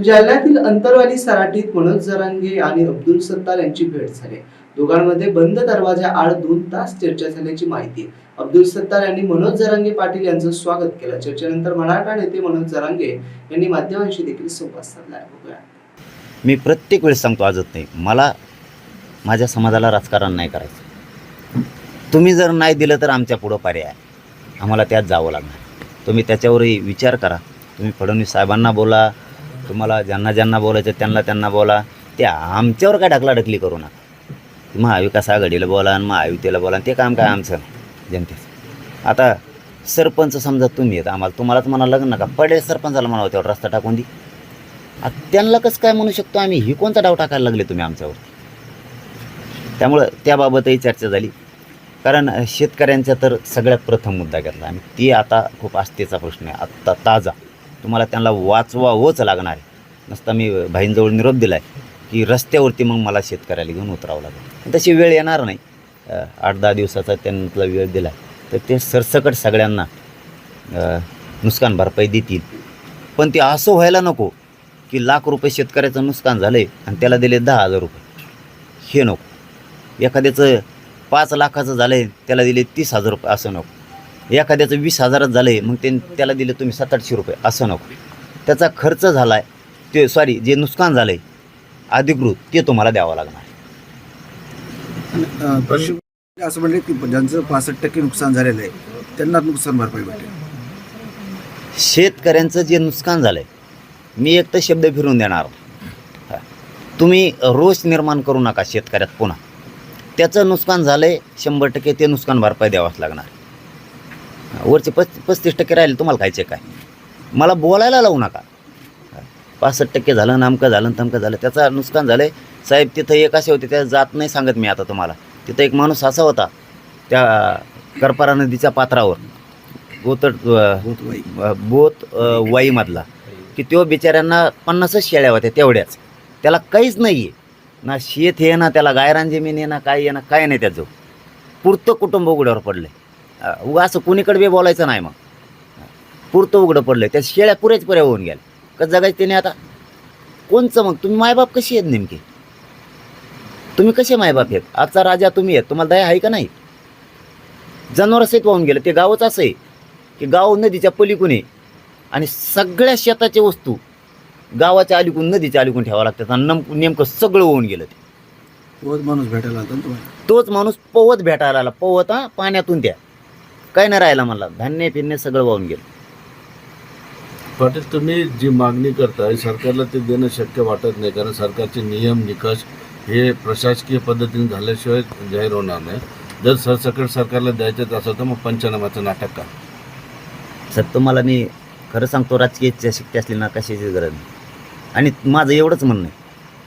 म्हणजे जालन्यातील अंतरवाली सराटीत मनोज जरांगे आणि अब्दुल सत्तार यांची भेट झाली. दोघांमध्ये बंद दरवाजा आड दोन तास चर्चा झाल्याची माहिती. अब्दुल सत्तार यांनी मनोज जरांगे पाटील यांचं स्वागत केलं. चर्चेनंतर मराठा नेते मनोज जरांगे यांनी माध्यमांशी देखील संवाद साधला. मी प्रत्येक वेळेस सांगतो आजत नाही. मला माझ्या समाजाला राजकारण नाही करायचं. तुम्ही जर नाही दिलं तर आमच्या पुढं पर्याय आम्हाला त्यात जावं लागणार. तुम्ही त्याच्यावरही विचार करा. तुम्ही फडणवीस साहेबांना बोला तुम्हाला ज्यांना ज्यांना बोलायचं त्यांना त्यांना बोला. ते आमच्यावर काय ढकलाढकली करू नका. महाविकास आघाडीला बोला आणि महायुतीला बोला ते काम काय आमचं जनतेचं. आता सरपंच समजा तुम्ही आहेत आम्हाला तुम्हालाच म्हणावं लागेल नका. पडेल सरपंचाला म्हणावं त्यावर रस्ता टाकून दे. त्यांना कसं काय म्हणू शकतो आम्ही? ही कोणता डाव टाकायला लागले तुम्ही आमच्यावर? त्यामुळं त्याबाबतही चर्चा झाली. कारण शेतकऱ्यांचा तर सगळ्यात प्रथम मुद्दा घेतला आणि ती आता खूप आस्थेचा प्रश्न आहे. आत्ता ताजा. तुम्हाला त्यांना वाचवावंच लागणार आहे. नसता मी भाईंजवळ निरोप दिला आहे की रस्त्यावरती मग मला शेतकऱ्याला घेऊन उतरावं लागेल. तशी वेळ येणार नाही. आठ दहा दिवसाचा त्यांना वेळ दिला तर ते सरसकट सगळ्यांना नुकसान भरपाई देतील. पण ते असं व्हायला नको की लाख रुपये शेतकऱ्याचं नुकसान झालं आहे आणि त्याला दिले दहा हजार रुपये. हे नको. एखाद्याचं पाच लाखाचं झालं आहे त्याला दिले तीस हजार रुपये असं नको. एखाद्याचं वीस हजारात झालं आहे मग ते त्याला दिले तुम्ही सात आठशे रुपये. असं नको. त्याचा खर्च झाला आहे ते सॉरी जे नुकसान झालं आहे अधिकृत ते तुम्हाला द्यावं लागणार. असं म्हणले की ज्यांचं पासष्ट टक्के नुकसान झालेलं आहे त्यांना नुकसान भरपाई भेटेल. शेतकऱ्यांचं जे नुकसान झालं आहे मी एक तर शब्द फिरून देणार. तुम्ही रोष निर्माण करू नका शेतकऱ्यात पुन्हा. त्याचं नुकसान झालं आहे शंभर टक्के ते नुकसान भरपाई द्यावाच लागणार. वरचे पस पस्तीस टक्के राहिले तुम्हाला खायचे काय? मला बोलायला लावू नका. पासष्ट टक्के झालं नामकं झालं तमकं झालं त्याचं नुकसान झालं आहे साहेब तिथं एक असे होते त्या जात नाही सांगत मी आता तुम्हाला. तिथं एक माणूस असा होता त्या करपारा नदीच्या पात्रावर. गोत बोत वाईमधला. की तो बिचाऱ्यांना पन्नासच शेळ्या होत्या तेवढ्याच. त्याला काहीच नाही आहे ना शेत हे ना त्याला गायरान जमीन आहे ना काय आहे ना काय नाही त्याचं. पुरतं कुटुंब उघड्यावर पडलं आहे उगा असं कुणीकडे बी बोलायचं नाही मग. पुरतं उघडं पडलं त्या शेळ्या पुरेच पुऱ्या होऊन गेल्या. कसं जगायचं त्याने आता कोणचं मग? तुम्ही मायबाप कशी आहेत नेमके? तुम्ही कसे मायबाप आहेत? आजचा राजा तुम्ही आहेत. तुम्हाला दया आहे का नाही? जनावर सहित वाहून गेलं. ते गावच असं आहे की गाव नदीच्या पलीकडून आहे. आणि सगळ्या शेताच्या वस्तू गावाच्या अलीकून नदीच्या अलीकून ठेवावं लागतात. आणि नम नेमकं सगळं होऊन गेलं ते. बहुत माणूस भेटायला तोच माणूस पवत भेटायला आला. पवत हा पाण्यातून त्या. काय नाही राहिला मला धान्य फिरणे सगळं वाहून गेलं. पाटील तुम्ही जी मागणी करताय सरकारला ते देणं शक्य वाटत नाही कारण सरकारचे नियम निकष हे प्रशासकीय पद्धतीने झाल्याशिवाय जाहीर होणार नाही. जर सरसकट सरकारला द्यायचंच असेल तर मग पंचनामाचं नाटक का सर तुम्हाला मी खरं सांगतो राजकीय शक्ती असली ना कशाची गरज नाही. आणि माझं एवढंच म्हणणं आहे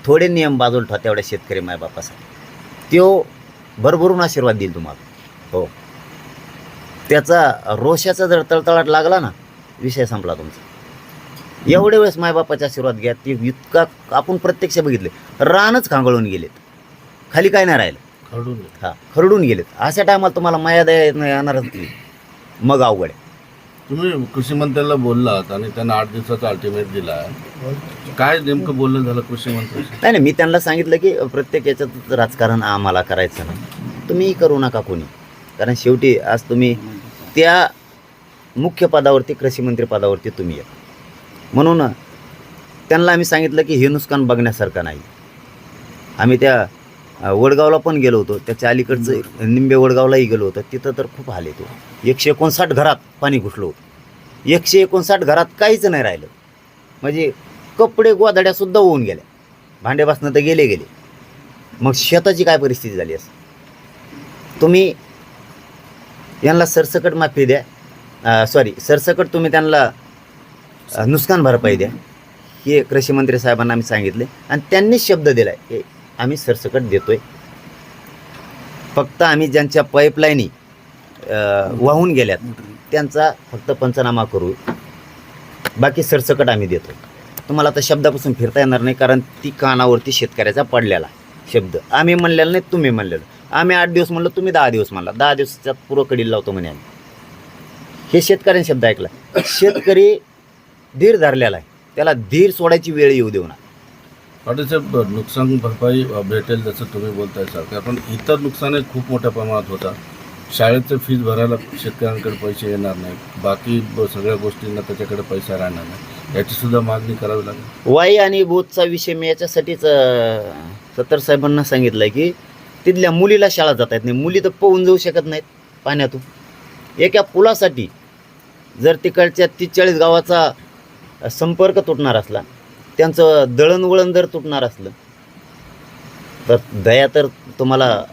थोडे नियम बाजूला ठेवा तेवढ्या शेतकरी मायबापासाठी. तो भरभरून आशीर्वाद देईल तुम्हाला. हो. त्याचा रोषाचा जर तळतळाट लागला ना विषय संपला तुमचा. एवढे वेळेस मायबापाचा आशीर्वाद घ्या ते इतका आपण प्रत्यक्ष बघितले. रानच खांगळून गेलेत. खाली काय नाही राहिलं. खरडून हा खरडून गेलेत. अशा टायमाला तुम्हाला माया दया येत नाही येणारच नाही. मग अवघड आहे. तुम्ही कृषी मंत्र्याला बोललात आणि त्यांना आठ दिवसाचा अल्टिमेट दिला काय नेमकं बोलणं झालं कृषी मंत्र्याशी नाही नाही मी त्यांना सांगितलं की प्रत्येक याच्यात राजकारण आम्हाला करायचं नाही. तुम्हीही करू नका कोणी. कारण शेवटी आज तुम्ही त्या मुख्य पदावरती कृषी मंत्री पदावरती तुम्ही आहे म्हणून त्यांना आम्ही सांगितलं की हे नुकसान बघण्यासारखं नाही. आम्ही त्या वडगावला पण गेलो होतो. त्याच्या अलीकडचं निंबे वडगावलाही गेलो होतो. तिथं तर खूप हाल येतो. एकशे एकोणसाठ घरात पाणी घुसलं होतं. एकशे एकोणसाठ घरात काहीच नाही राहिलं. म्हणजे कपडे गोधड्यासुद्धा होऊन गेल्या. भांडे बसणं तर गेले गेले. मग शेताची काय परिस्थिती झाली असं तुम्ही यांना सरसकट माफी द्या. सॉरी सरसकट तुम्ही त्यांना नुकसान भरपाई द्या. हे कृषी मंत्री साहेबांना आम्ही सांगितले. आणि त्यांनीच शब्द दिला आहे की आम्ही सरसकट देतोय. फक्त आम्ही ज्यांच्या पाईपलाईनी वाहून गेल्यात त्यांचा फक्त पंचनामा करू. बाकी सरसकट आम्ही देतो तुम्हाला आता शब्दापासून फिरता येणार नाही कारण ती कानावरती शेतकऱ्याचा पडलेला शब्द. आम्ही म्हणलेला नाही तुम्ही म्हणलेलं. आम्ही आठ दिवस म्हणलं तुम्ही दहा दिवस म्हणला. दहा दिवसाच्या पुरं कडील लावतो म्हणे आम्ही. हे शेतकऱ्यांनी शब्द ऐकला. शेतकरी धीर धरलेला आहे. त्याला धीर सोडायची वेळ येऊ देऊ पाटील साहेब नुकसान भरपाई भेटेल जसं तुम्ही बोलताय सरकार पण इतर नुकसान खूप मोठ्या प्रमाणात होता. शाळेचं फीज भरायला शेतकऱ्यांकडे पैसे येणार नाही बाकी सगळ्या गोष्टींना त्याच्याकडे पैसा राहणार नाही. याची सुद्धा मागणी करावी लागेल. वाई आणि बोधचा विषय मी याच्यासाठीच सत्तर साहेबांना सांगितलं की तिथल्या मुलीला शाळा जाता येत नाही. मुली तर पोहून जाऊ शकत नाहीत पाण्यातून. एका पुलासाठी जर तिकडच्या तीस चाळीस गावाचा संपर्क तुटणार असला त्यांचं दळणवळण जर तुटणार असलं तर दया तर तुम्हाला